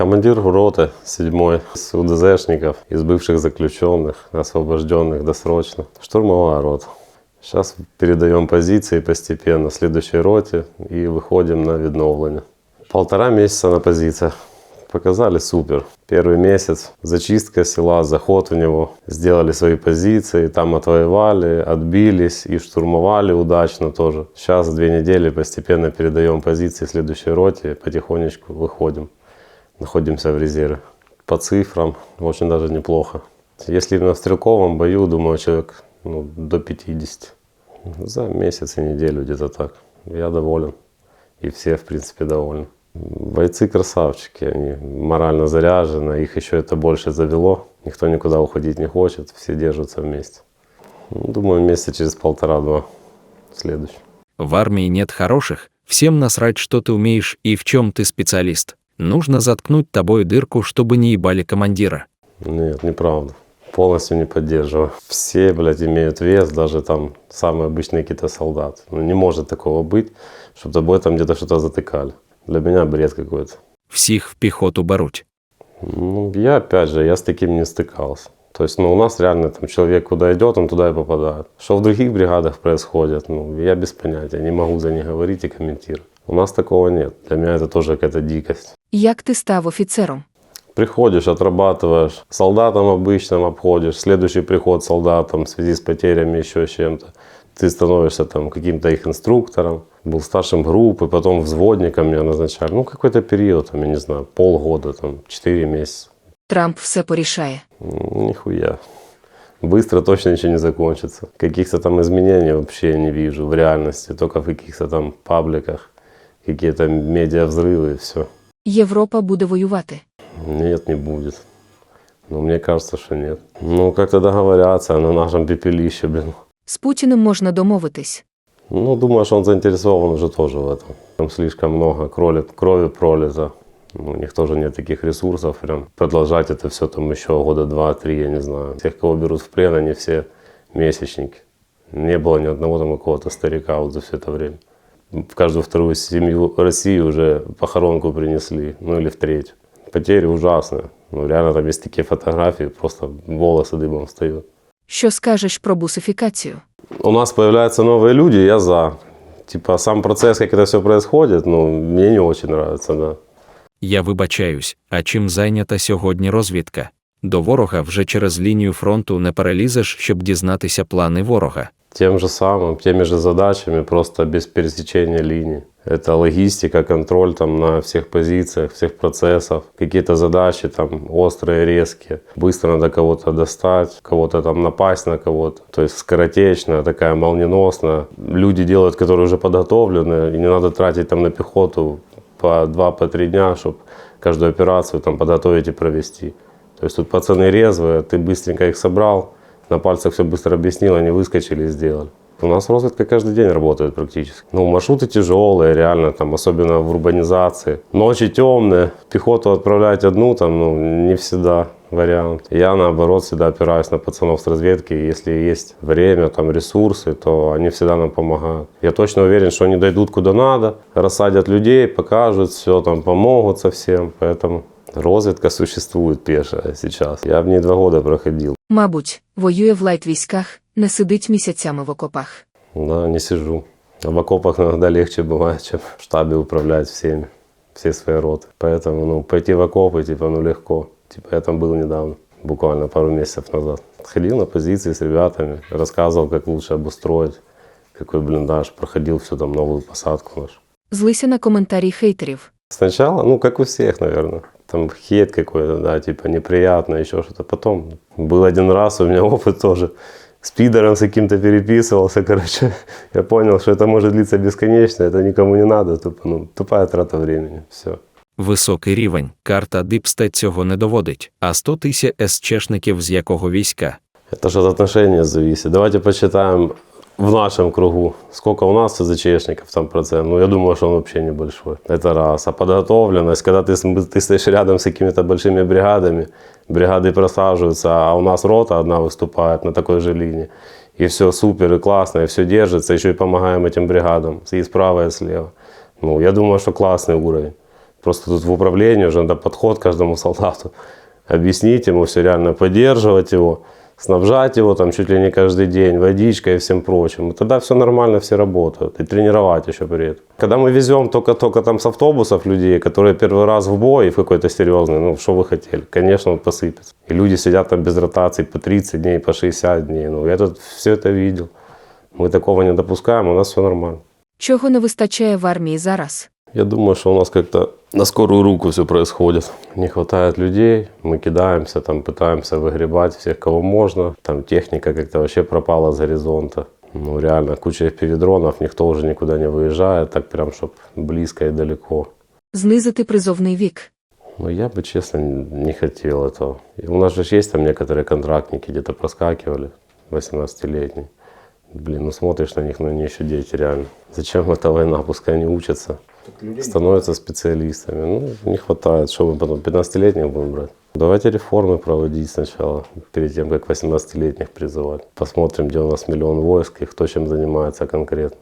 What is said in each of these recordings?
Командир роты 7 с УДЗшников, из бывших заключенных, освобожденных досрочно. Штурмовая рота. Сейчас передаем позиции постепенно следующей роте и выходим на відновлення. Полтора месяца на позициях. Показали супер. Первый месяц зачистка села, заход в него. Сделали свои позиции, там отвоевали, отбились и штурмовали удачно тоже. Сейчас две недели постепенно передаем позиции следующей роте, потихонечку выходим. Находимся в резерве. По цифрам очень даже неплохо. Если в стрелковом бою, думаю, человек ну, до 50. За месяц и неделю где-то так. Я доволен. И все, в принципе, довольны. Бойцы красавчики, они морально заряжены, их еще это больше завело. Никто никуда уходить не хочет, все держатся вместе. Ну, Думаю, месяца через полтора-два следующий. В армии нет хороших, всем насрать, что ты умеешь и в чем ты специалист. Нужно заткнуть тобой дырку, чтобы не ебали командира. Нет, неправда. Полностью не поддерживаю. Все, блядь, имеют вес, даже там самые обычные какие-то солдаты. Ну, не может такого быть, чтобы тобой там где-то что-то затыкали. Для меня бред какой-то. Всіх в піхоту беруть. Ну, я, опять же, я с таким не стыкался. То есть, ну, у нас реально там человек куда идет, он туда и попадает. Что в других бригадах происходит, ну, я без понятия, не могу за них говорить и комментировать. У нас такого нет. Для меня это тоже какая-то дикость. Як ти став офіцером? Приходишь, отрабатываешь, солдатам обычным обходишь, следующий приход солдатам в связи с потерями, еще с чем-то. Ты становишься там каким-то их инструктором, был старшим группы, потом взводником меня назначали. Ну, какой-то период, там, я не знаю, полгода, там, 4 месяца. Трамп все порішає. М, Нихуя. Быстро точно ничего не закончится. Каких-то там изменений вообще я не вижу в реальности, только в каких-то там пабликах, какие-то медиа-взрывы и все. Європа буде воювати. Нет, не будет. Ну, мне кажется, что нет. Ну, как-то договорятся на нашем пепелище, блин. З Путіним можна домовитись. Ну, думаю, что он заинтересован уже тоже в этом. Там слишком много крови, крови пролито. Ну, у них тоже нет таких ресурсов прям продолжать это все там еще года два-три, я не знаю. Тех, кого берут в плен, они все месячники. Не было ни одного там какого-то старика вот за все это время. В каждую вторую семью России уже похоронку принесли, ну или в третью. Потери ужасные. Ну, реально там есть такие фотографии, просто волосы дыбом встают. Що скажеш про бусифікацію? у нас появляются новые люди, я за. Типа сам процесс, как это все происходит, ну, мне не очень нравится, да. Я вибачаюсь, а чим зайнята сьогодні розвідка? До ворога вже через лінію фронту не перелізеш, щоб дізнатися плани ворога. Тем же самым, теми же задачами, просто без пересечения линий. Это логистика, контроль там на всех позициях, всех процессов. Какие-то задачи там острые, резкие. Быстро надо кого-то достать, кого-то там напасть на кого-то. То есть скоротечная, такая молниеносная. Люди делают, которые уже подготовлены, и не надо тратить там на пехоту по два, по три дня, чтобы каждую операцию там подготовить и провести. То есть тут пацаны резвые, ты быстренько их собрал, на пальцах все быстро объяснил, они выскочили и сделали. У нас разведка каждый день работает практически. Ну, маршруты тяжелые, реально, там, особенно в урбанизации. Ночи темные, пехоту отправлять одну, там, ну, не всегда вариант. Я, наоборот, всегда опираюсь на пацанов с разведки. Если есть время, там, ресурсы, то они всегда нам помогают. Я точно уверен, что они дойдут куда надо, рассадят людей, покажут все, там, помогут совсем. Поэтому разведка существует пешая сейчас. Я в ней два года проходил. Мабуть, воює в лайт-військах, не сидить місяцями в окопах. Да, не сижу. А в окопах иногда легче бывает, чем в штабе управлять всеми, все свои роты. Поэтому, ну, пойти в окопы, типа, ну, легко. Типа, я там был недавно, буквально пару месяцев назад. Ходил на позиции с ребятами, рассказывал, как лучше обустроить, какой блиндаж, проходил всю там новую посадку нашу. Злися на коментарі хейтерів. Сначала, ну, как у всех, наверное. Там хейт какой-то, да, типа неприятно, еще что-то. Потом был один раз, у меня опыт тоже. С пидором с каким-то переписывался, короче. Я понял, что это может длиться бесконечно, это никому не надо, тупо, ну, тупая трата времени, все. Високий рівень. Карта Дипстет цього не доводить. А 100 тисяч СЧшників з якого війська? Это же от отношения зависит. Давайте посчитаем в нашем кругу, сколько у нас СЗЧшников там процент. Ну, я думаю, что он вообще небольшой. Это раз. А подготовленность, когда ты, ты стоишь рядом с какими-то большими бригадами, бригады просаживаются, а у нас рота одна выступает на такой же линии. И все супер, и классно, и все держится, еще и помогаем этим бригадам и справа, и слева. Ну, я думаю, что классный уровень. Просто тут в управлении уже надо подход каждому солдату. Объяснить ему все реально, поддерживать его, снабжать его там чуть ли не каждый день, водичкой и всем прочим. И тогда все нормально, все работают. И тренировать еще при этом. Когда мы везем только-только там с автобусов людей, которые первый раз в бой в какой-то серьезный, ну что вы хотели? Конечно, он посыпется. И люди сидят там без ротации по 30 дней, по 60 дней. Ну я тут все это видел. Мы такого не допускаем, у нас все нормально. Чого не вистачає в армії зараз? Я думаю, что у нас как-то на скорую руку все происходит. Не хватает людей, мы кидаемся, там пытаемся выгребать всех, кого можно. Там техника как-то вообще пропала с горизонта. Ну реально, куча FPV-дронов, никто уже никуда не выезжает, так прям, чтобы близко и далеко. Знизити призовний вік. Но я бы, честно, не хотел этого. И у нас же есть там некоторые контрактники, где-то проскакивали, 18-летние. Блин, ну смотришь на них, но они еще дети реально. Зачем эта война? Пускай они учатся, становятся специалистами. Ну, не хватает, что мы потом 15-летних будем брать. Давайте реформы проводить сначала, перед тем, как 18-летних призывать. Посмотрим, где у нас миллион войск и кто чем занимается конкретно.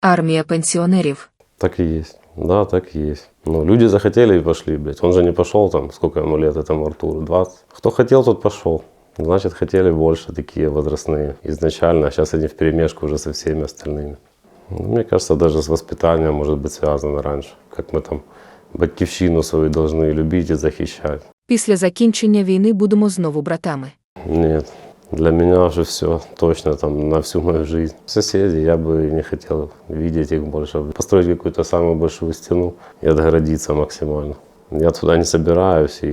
Армія пенсіонерів. Так и есть. Да, так и есть. Ну, люди захотели и пошли, блядь. Он же не пошел там, сколько ему лет этому Артуру, 20. Кто хотел, тот пошел. Значит, хотели больше такие возрастные изначально, а сейчас они вперемешку уже со всеми остальными. Ну, Мне кажется, даже с воспитанием может быть связано раньше. Как мы там батьківщину свою должны любить и захищать. Після закінчення війни будемо знову братами. Нет, для меня уже все точно там на всю мою жизнь. Соседи, я бы не хотел видеть их больше. Построить какую-то самую большую стену и отгородиться максимально. Я туда не собираюсь и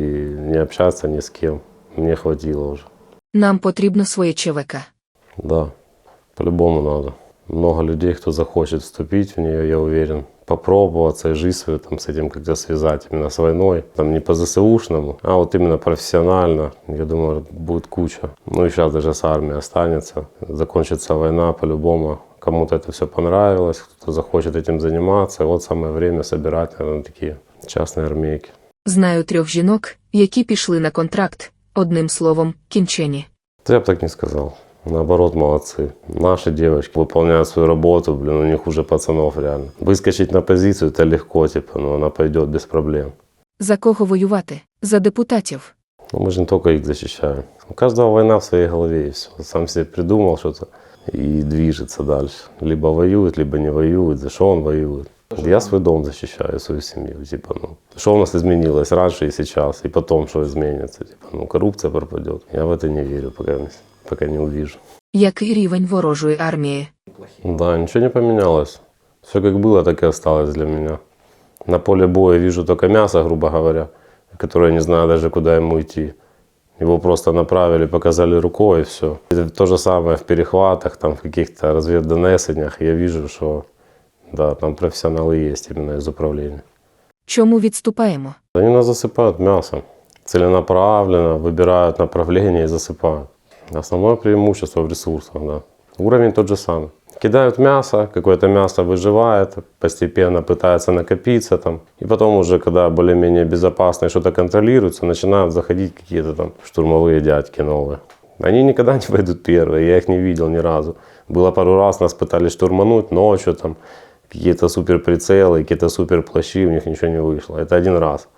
не общаться ни с кем. Мне хватило уже. Нам потрібно своє ЧВК. Да, по-любому надо. Много людей, кто захочет вступить в нее, я уверен, попробоваться и жизнь свою там с этим как-то связать, именно с войной. Там не по ЗСУшному, а вот именно профессионально. Я думаю, будет куча. Ну и сейчас даже с армией останется. Закончится война по-любому. Кому-то это все понравилось, кто захочет этим заниматься. Вот самое время собирать, наверное, такие частные армейки. Знаю трьох жінок, які пішли на контракт. Одним словом, кінчені. Да я бы так не сказал. Наоборот, молодцы. Наши девочки выполняют свою работу, блин, у них хуже пацанов реально. Выскочить на позицию это легко, типа, но она пойдет без проблем. За кого воювати? За депутатів. Но мы же не только их защищаем. У каждого война в своей голове, и все. Сам себе придумал что-то и движется дальше. Либо воюет, либо не воюет. За что он воюет? Я свой дом защищаю, свою семью. Типа, ну, что у нас изменилось раньше и сейчас, и потом, что изменится. Типа, ну, коррупция пропадет. Я в это не верю, пока, пока не увижу. Який рівень ворожої армії? Да, ничего не поменялось. Все как было, так и осталось для меня. На поле боя вижу только мясо, грубо говоря, которое не знаю даже, куда ему идти. Его просто направили, показали рукой и все. Это то же самое в перехватах, там, в каких-то разведдонесениях. Я вижу, что да, там профессионалы есть именно из управления. Чому відступаємо? Они нас засыпают мясом. Целенаправленно выбирают направление и засыпают. Основное преимущество в ресурсах, да. Уровень тот же самый. Кидают мясо, какое-то мясо выживает, постепенно пытается накопиться там. И потом уже, когда более-менее безопасно и что-то контролируется, начинают заходить какие-то там штурмовые дядьки новые. Они никогда не пойдут первые, я их не видел ни разу. Было пару раз, нас пытались штурмануть ночью, там какие-то супер прицелы, какие-то супер плащи, у них ничего не вышло. Это один раз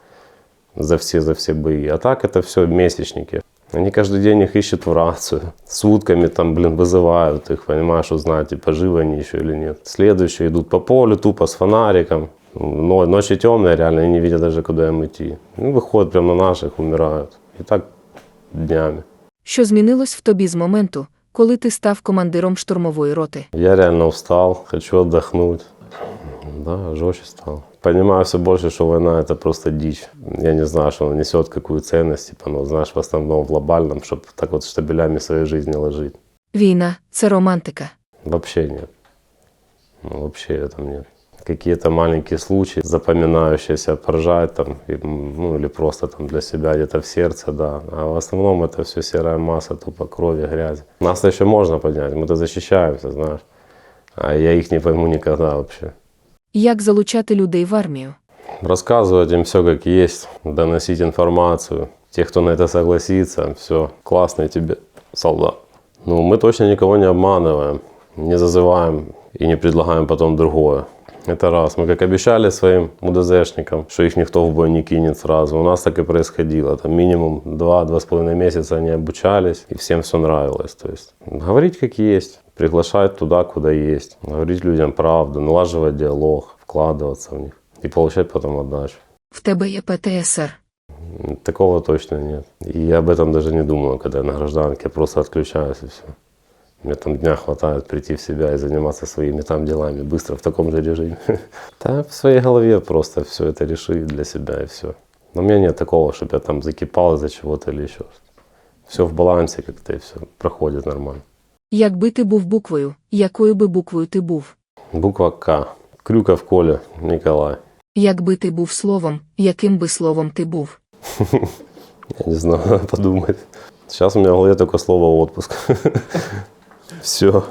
за все, за все бои. А так это все месячники. Они каждый день их ищут в рацию. Сутками там, блин, вызывают их, понимаешь, узнать, типа, живы они еще или нет. Следующие идут по полю, тупо с фонариком. Но, ночи темные, реально, они не видят даже, куда им идти. Ну, выходят прямо на наших, умирают. И так днями. Що змінилось в тобі з моменту, коли ти став командиром штурмової роти? Я реально устал, хочу отдохнуть. Да, жестче стал. Понимаю все больше, что война это просто дичь. Я не знаю, что она несет, какую ценность, типа, ну, знаешь, в основном в глобальном, чтобы так вот штабелями своей жизни ложить. Війна це романтика. Вообще нет. Ну, вообще этом нет. Какие-то маленькие случаи, запоминающиеся, поражать там, и, ну или просто там для себя где-то в сердце, да. А в основном это все серая масса, тупо крови, грязи. Нас еще можно поднять, мы-то защищаемся, знаешь. А я их не пойму никогда вообще. Як залучати людей в армію? Рассказывать им все как есть, доносить информацию. Те, кто на это согласится, все, классный тебе солдат. Ну, мы точно никого не обманываем, не зазываем и не предлагаем потом другое. Это раз. Мы как обещали своим УДЗшникам, что их никто в бой не кинет сразу. У нас так и происходило. Там минимум 2-2,5 месяца они обучались, и всем все нравилось. То есть говорить как есть, приглашать туда, куда есть, говорить людям правду, налаживать диалог, вкладываться в них и получать потом отдачу. В тебе є ПТСР. Такого точно нет. И я об этом даже не думаю, когда я на гражданке, я просто отключаюсь и все. Мне там дня хватает прийти в себя и заниматься своими там делами быстро в таком же режиме. Да, в своей голове просто все это решить для себя и все. Но у меня нет такого, чтобы я там закипал из-за чего-то или еще. Все в балансе как-то и все проходит нормально. Якби ти був буквою, якою би буквою ти був? Буква К. Крюков Коля, Николай. Якби ти був словом, яким би словом ти був? Я не знаю, надо подумать. Сейчас у меня в голове только слово отпуск. Все.